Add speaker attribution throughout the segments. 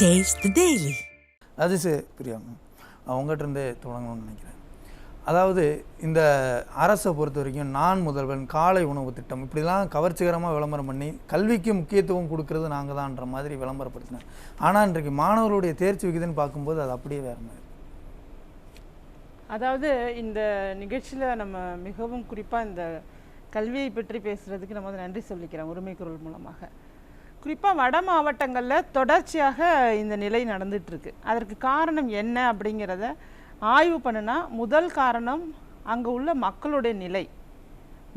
Speaker 1: Taste the Daily.
Speaker 2: அது சரி பிரியா அவங்ககிட்ட இருந்தே தொடங்கணும்னு நினைக்கிறேன். அதாவது இந்த அரசை பொறுத்த வரைக்கும் நான் முதல்வன் காலை உணவு திட்டம் இப்படிலாம் கவர்ச்சிகரமாக விளம்பரம் பண்ணி கல்விக்கு முக்கியத்துவம் கொடுக்கறது நாங்கள் தான்ன்ற மாதிரி விளம்பரப்படுத்தினேன். ஆனால் இன்றைக்கு மாணவர்களுடைய தேர்ச்சி விகிதம்னு பார்க்கும்போது அது அப்படியே வேற மாதிரி.
Speaker 3: அதாவது இந்த நிகழ்ச்சியில் நம்ம மிகவும் குறிப்பாக இந்த கல்வியை பற்றி பேசுகிறதுக்கு நம்ம வந்து நன்றி சொல்லிக்கிறோம் உரிமை குரல் மூலமாக. குறிப்பாக வட மாவட்டங்களில் தொடர்ச்சியாக இந்த நிலை நடந்துகிட்ருக்கு அதற்கு காரணம் என்ன அப்படிங்கிறத ஆய்வு பண்ணுனா முதல் காரணம் அங்கே உள்ள மக்களுடைய நிலை.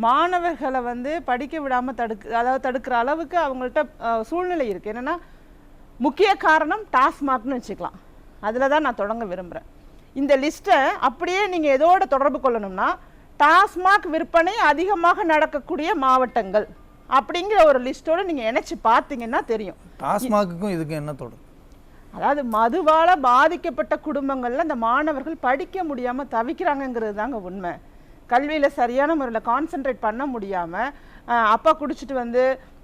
Speaker 3: மாணவர்களை வந்து படிக்க விடாமல் தடுக்கு அதாவது தடுக்கிற அளவுக்கு அவங்கள்ட்ட சூழ்நிலை இருக்குது என்னென்னா முக்கிய காரணம் டாஸ்மாக்னு வச்சுக்கலாம். அதில் தான் நான் தொடங்க விரும்புகிறேன் இந்த லிஸ்ட்டை அப்படியே நீங்கள் எதோட தொடர்பு கொள்ளணும்னா டாஸ்மாக் விற்பனை அதிகமாக நடக்கக்கூடிய மாவட்டங்கள். அப்படிங்கிற ஒரு லிஸ்ட்டோட நீங்கள் இணைச்சு பார்த்தீங்கன்னா தெரியும்.
Speaker 2: டாஸ்மாகுக்கும் இதுக்கும் என்ன தொடர்பு
Speaker 3: அதாவது மதுவால பாதிக்கப்பட்ட குடும்பங்கள்ல அந்த மாணவர்கள் படிக்க முடியாம தவிக்கிறாங்கங்கிறது தாங்க உண்மை. கல்வியில சரியான முறையில் கான்சென்ட்ரேட் பண்ண முடியாம அஹ், அப்பா குடிச்சிட்டு வந்து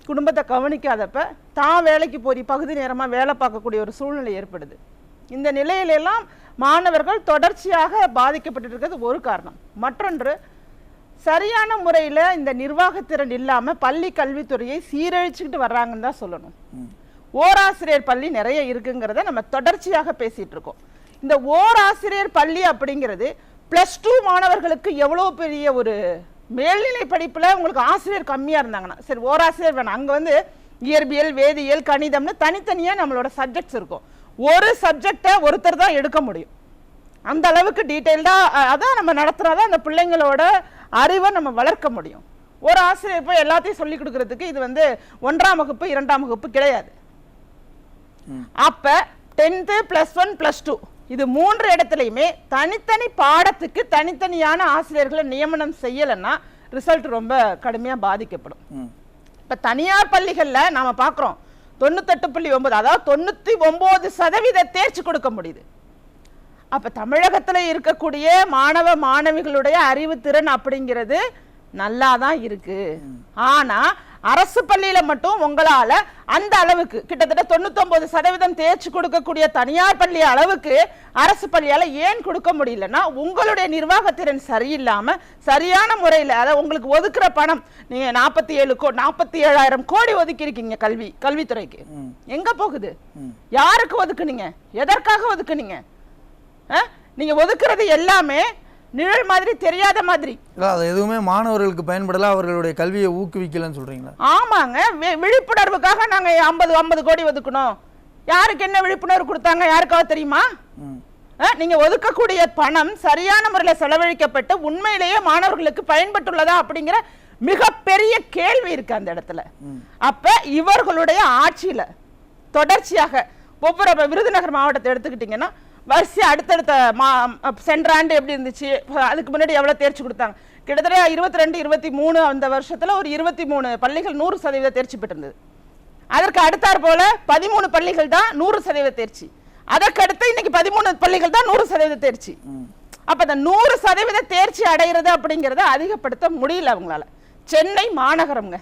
Speaker 3: குடும்பத்தை கவனிக்காதப்ப தான் வேலைக்கு போய் பகுதி நேரமா வேலை பார்க்கக்கூடிய ஒரு சூழ்நிலை ஏற்படுது. இந்த நிலையிலெல்லாம் மாணவர்கள் தொடர்ச்சியாக பாதிக்கப்பட்டு இருக்கிறது ஒரு காரணம். மற்றொன்று சரியான முறையில் இந்த நிர்வாகத்திறன் இல்லாமல் பள்ளி கல்வித்துறையை சீரழிச்சுக்கிட்டு வர்றாங்கன்னு தான் சொல்லணும். ஓராசிரியர் பள்ளி நிறைய இருக்குங்கிறத நம்ம தொடர்ச்சியாக பேசிட்டு இருக்கோம். இந்த ஓராசிரியர் பள்ளி அப்படிங்கிறது ப்ளஸ் டூ மாணவர்களுக்கு எவ்வளோ பெரிய ஒரு மேல்நிலை படிப்பில் உங்களுக்கு ஆசிரியர் கம்மியாக இருந்தாங்கன்னா சரி ஓராசிரியர் வேணாம். அங்கே வந்து இயற்பியல் வேதியியல் கணிதம்னு தனித்தனியாக நம்மளோட சப்ஜெக்ட்ஸ் இருக்கும். ஒரு சப்ஜெக்டை ஒருத்தர் தான் எடுக்க முடியும். அந்த அளவுக்கு டீட்டெயில்டாக அதான் நம்ம நடத்துனாதான் அந்த பிள்ளைங்களோட அறிவை நம்ம வளர்க்க முடியும். ஒரு ஆசிரியர் போய் எல்லாத்தையும் சொல்லி கொடுக்கறதுக்கு இது வந்து ஒன்றாம் வகுப்பு இரண்டாம் வகுப்பு கிடையாது. அப்ப tenth plus one plus two இது மூன்று இடத்துலையுமே தனித்தனி பாடத்துக்கு தனித்தனியான ஆசிரியர்களை நியமனம் செய்யலைன்னா ரிசல்ட் ரொம்ப கடுமையாக பாதிக்கப்படும். இப்போ தனியார் பள்ளிகளில் நாம பார்க்குறோம் தொண்ணூத்தெட்டு புள்ளி ஒன்பது அதாவது தொண்ணூற்றி ஒம்பது சதவீத தேர்ச்சி கொடுக்க முடியுது. அப்போ தமிழகத்தில் இருக்கக்கூடிய மாணவ மாணவிகளுடைய அறிவுத்திறன் அப்படிங்கிறது நல்லா தான் இருக்கு. ஆனா அரசு பள்ளியில மட்டும் உங்களால அந்த அளவுக்கு கிட்டத்தட்ட தொண்ணூத்தொன்பது சதவீதம் தேர்ச்சி கொடுக்கக்கூடிய தனியார் பள்ளி அளவுக்கு அரசு பள்ளியால ஏன் கொடுக்க முடியலன்னா உங்களுடைய நிர்வாகத்திறன் சரியில்லாம சரியான முறையில் அதாவது உங்களுக்கு ஒதுக்குற பணம் நீங்க நாற்பத்தி ஏழு கோ நாற்பத்தி ஏழாயிரம் கோடி ஒதுக்கி இருக்கீங்க கல்வி கல்வித்துறைக்கு. எங்க போகுது? யாருக்கு ஒதுக்குனீங்க? எதற்காக ஒதுக்குனீங்க? நீங்க ஒதுக்குறது எல்லாமே நிழல் மாதிரி தெரியாத மாதிரி.
Speaker 2: அது எதுவுமே மாணவர்களுக்கு பயன்படல அவர்களுடைய கல்வியை ஊக்குவிக்கலைன்னு சொல்கிறீங்களா
Speaker 3: ஆமாங்க விழிப்புணர்வுக்காக நாங்க ஐம்பது ஐம்பது கோடி ஒதுக்கணும் யாருக்கு என்ன விழிப்புணர்வு கொடுத்தாங்க யாருக்காவது தெரியுமா? நீங்க ஒதுக்கக்கூடிய பணம் சரியான முறையில் செலவழிக்கப்பட்டு உண்மையிலேயே மாணவர்களுக்கு பயன்பட்டுள்ளதா அப்படிங்கிற மிகப்பெரிய கேள்வி இருக்கு அந்த இடத்துல. அப்ப இவர்களுடைய ஆட்சியில தொடர்ச்சியாக ஒவ்வொரு விருதுநகர் மாவட்டத்தை எடுத்துக்கிட்டிங்கன்னா வரிசை அடுத்தடுத்த மா சென்ற ஆண்டு எப்படி இருந்துச்சு? அதுக்கு முன்னாடி எவ்வளவு தேர்ச்சி கொடுத்தாங்க? கிட்டத்தட்ட இருபத்தி ரெண்டு இருபத்தி மூணு அந்த வருஷத்துல ஒரு இருபத்தி மூணு பள்ளிகள் நூறு சதவீத தேர்ச்சி பெற்றிருந்தது. அதற்கு அடுத்தாற் போல பதிமூணு பள்ளிகள் தான் நூறு சதவீத தேர்ச்சி. அதற்கு அடுத்து இன்னைக்கு பதிமூணு பள்ளிகள் தான் நூறு சதவீத தேர்ச்சி. அப்ப அந்த நூறு சதவீத தேர்ச்சி அடைகிறது அப்படிங்கறத அதிகப்படுத்த முடியல அவங்களால. சென்னை மாநகரம்ங்க.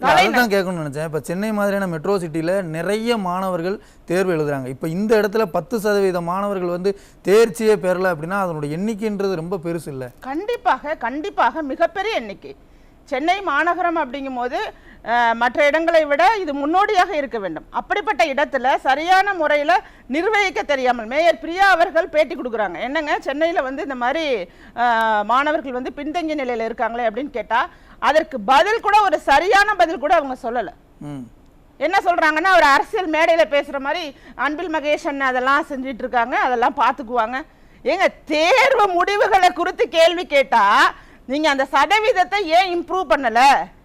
Speaker 2: அதுதான் கேட்கணும்னு நினைச்சேன். இப்போ சென்னை மாதிரியான மெட்ரோ சிட்டியில் நிறைய மாணவர்கள் தேர்வு எழுதுறாங்க. இப்போ இந்த இடத்துல பத்து சதவீத மாணவர்கள் வந்து தேர்ச்சியே பெறல அப்படின்னா அதனுடைய எண்ணிக்கைன்றது ரொம்ப பெருசு இல்லை.
Speaker 3: கண்டிப்பாக கண்டிப்பாக மிகப்பெரிய எண்ணிக்கை. சென்னை மாநகரம் அப்படிங்கும்போது மற்ற இடங்களை விட இது முன்னோடியாக இருக்க வேண்டும். அப்படிப்பட்ட இடத்துல சரியான முறையில் நிர்வகிக்க தெரியாமல் மேயர் பிரியா அவர்கள் பேட்டி கொடுக்குறாங்க. என்னங்க சென்னையில் வந்து இந்த மாதிரி மாணவர்கள் வந்து பின்தங்கிய நிலையில் இருக்காங்களே அப்படின்னு கேட்டால் அதற்கு பதில் கூட ஒரு சரியான பதில் கூட அவங்க சொல்லலை. என்ன சொல்றாங்கன்னா அவர் அரசியல் மேடையில பேசுற மாதிரி அன்பில் மகேஷன் அதெல்லாம் செஞ்சுட்டு இருக்காங்க அதெல்லாம் பார்த்துக்குவாங்க ஏங்க தேர்வு முடிவுகளை குறித்து கேள்வி கேட்டா நீங்க அந்த சதவீதத்தை ஏன் இம்ப்ரூவ் பண்ணல?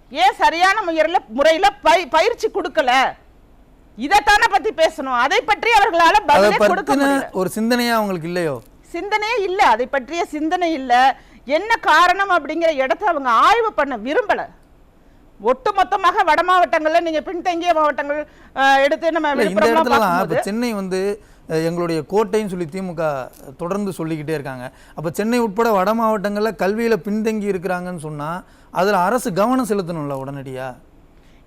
Speaker 3: ஏன் சரியான முறையில முறையில பய- பயிற்சி கொடுக்கல? இதைத்தானே பத்தி பேசணும். அதை பற்றி அவர்களால பதிலே கொடுக்க
Speaker 2: ஒரு சிந்தனையே அவங்களுக்கு இல்லையோ?
Speaker 3: சிந்தனையே இல்லை. அதை பற்றிய சிந்தனை இல்லை. என்ன காரணம் அப்படிங்கிற இடத்த அவங்க ஆய்வு பண்ண விரும்பல. ஒட்டுமொத்தமாக வட மாவட்டங்கள்ல நீங்க பின்தங்கிய மாவட்டங்கள் எடுத்து நம்ம
Speaker 2: சென்னை வந்து எங்களுடைய கோட்டைன்னு சொல்லி திமுக தொடர்ந்து சொல்லிக்கிட்டே இருக்காங்க. அப்போ சென்னை உட்பட வட மாவட்டங்களில் கல்வியில் பின்தங்கி இருக்கிறாங்கன்னு சொன்னால் அதில் அரசு கவனம் செலுத்தணும்ல உடனடியாக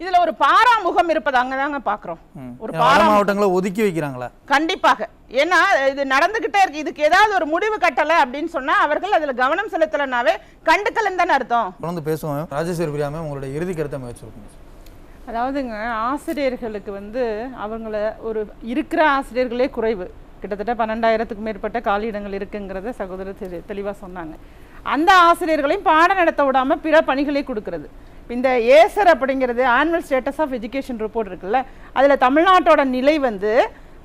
Speaker 3: இதுல ஒரு பாராமுகம் இருப்பதாங்க தாங்க பாக்குறோம். ஒரு பாரா
Speaker 2: மாவட்டங்களை ஒதுக்கி வைக்கிறாங்களா?
Speaker 3: கண்டிப்பாக. ஏன்னா இது நடந்துகிட்டே இருக்கு. இதுக்கு ஏதாவது ஒரு முடிவு கட்டல அப்படின்னு சொன்னா அவர்கள் அதுல கவனம் செலுத்தலைனாவே கண்டுக்கலன்னு தானே அர்த்தம்.
Speaker 2: தொடர்ந்து பேசுவோம். ராஜேஸ்வரி பிரியாமே உங்களுடைய இறுதி கருத்தை முயற்சி
Speaker 3: அதாவதுங்க ஆசிரியர்களுக்கு வந்து அவங்கள ஒரு இருக்கிற ஆசிரியர்களே குறைவு. கிட்டத்தட்ட பன்னெண்டாயிரத்துக்கு மேற்பட்ட காலியிடங்கள் இருக்குங்கிறத சகோதரர் தெளி தெளிவாக சொன்னாங்க. அந்த ஆசிரியர்களையும் பாடம் நடத்த விடாமல் பிற பணிகளை கொடுக்கறது. இந்த ஏசர் அப்படிங்கிறது annual status of education report இருக்குல்ல அதில் தமிழ்நாட்டோட நிலை வந்து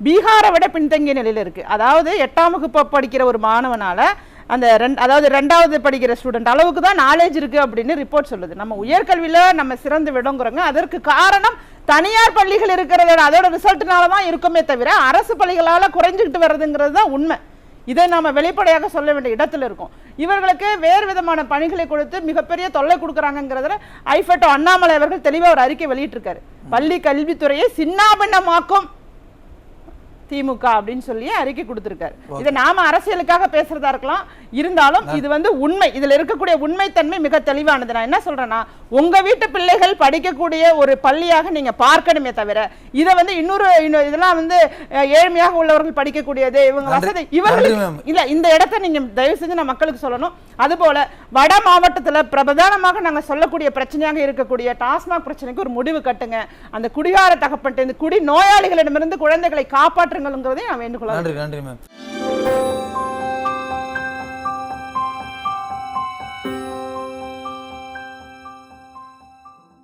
Speaker 3: பீகாரை விட பின்தங்கிய நிலையில் இருக்குது அதாவது எட்டாம் வகுப்பு படிக்கிற ஒரு மாணவனால அந்த ரெண்டு அதாவது ரெண்டாவது படிக்கிற ஸ்டூடெண்ட் அளவுக்கு தான் நாலேஜ் இருக்குது அப்படின்னு ரிப்போர்ட் சொல்லுது. நம்ம உயர்கல்வியில் நம்ம சிறந்து விடங்குறோங்க அதற்கு காரணம் தனியார் பள்ளிகள் இருக்கிறத. அதோட ரிசல்ட்னால தான் இருக்குமே தவிர அரசு பள்ளிகளால் குறைஞ்சிக்கிட்டு வர்றதுங்கிறது தான் உண்மை. இதை நாம் வெளிப்படையாக சொல்ல வேண்டிய இடத்துல இருக்கோம். இவர்களுக்கு வேறு விதமான பணிகளை கொடுத்து மிகப்பெரிய தொல்லை கொடுக்குறாங்கிறதுல ஐஃபெட்டோ அண்ணாமலை அவர்கள் தெளிவாக ஒரு அறிக்கை வெளியிட்டிருக்காரு. பள்ளி கல்வித்துறையை சின்னாபின்னமாக்கும் திமுக அப்படின்னு சொல்லி அறிக்கை கொடுத்திருக்காரு. இதை நாம அரசியலுக்காக பேசுறதா இருக்கலாம். இருந்தாலும் இது வந்து உண்மை. இதுல இருக்கக்கூடிய உண்மைத்தன்மை மிக தெளிவானது. நான் என்ன சொல்றேன்னா உங்க வீட்டு பிள்ளைகள் படிக்கக்கூடிய ஒரு பள்ளியாக நீங்க பார்க்கணுமே தவிர இதை வந்து இன்னொரு இதெல்லாம் வந்து ஏழ்மையாக உள்ளவர்கள் படிக்கக்கூடியது இவங்க. வசதி. இவர்கள். இல்ல இந்த இடத்த நீங்க தயவு செஞ்சு நான் மக்களுக்கு சொல்லணும். அதுபோல வட மாவட்டத்துல பிரதானமாக நாங்க சொல்லக்கூடிய பிரச்சனையாக இருக்கக்கூடிய டாஸ்மாக் பிரச்சனைக்கு ஒரு முடிவு கட்டுங்க. அந்த குடிகார தகப்பட்டு இந்த குடி நோயாளிகளிடமிருந்து குழந்தைகளை காப்பாற்றுங்கிறதையும் நான் வேண்டுகொள்ள
Speaker 2: நன்றி நன்றி மேம்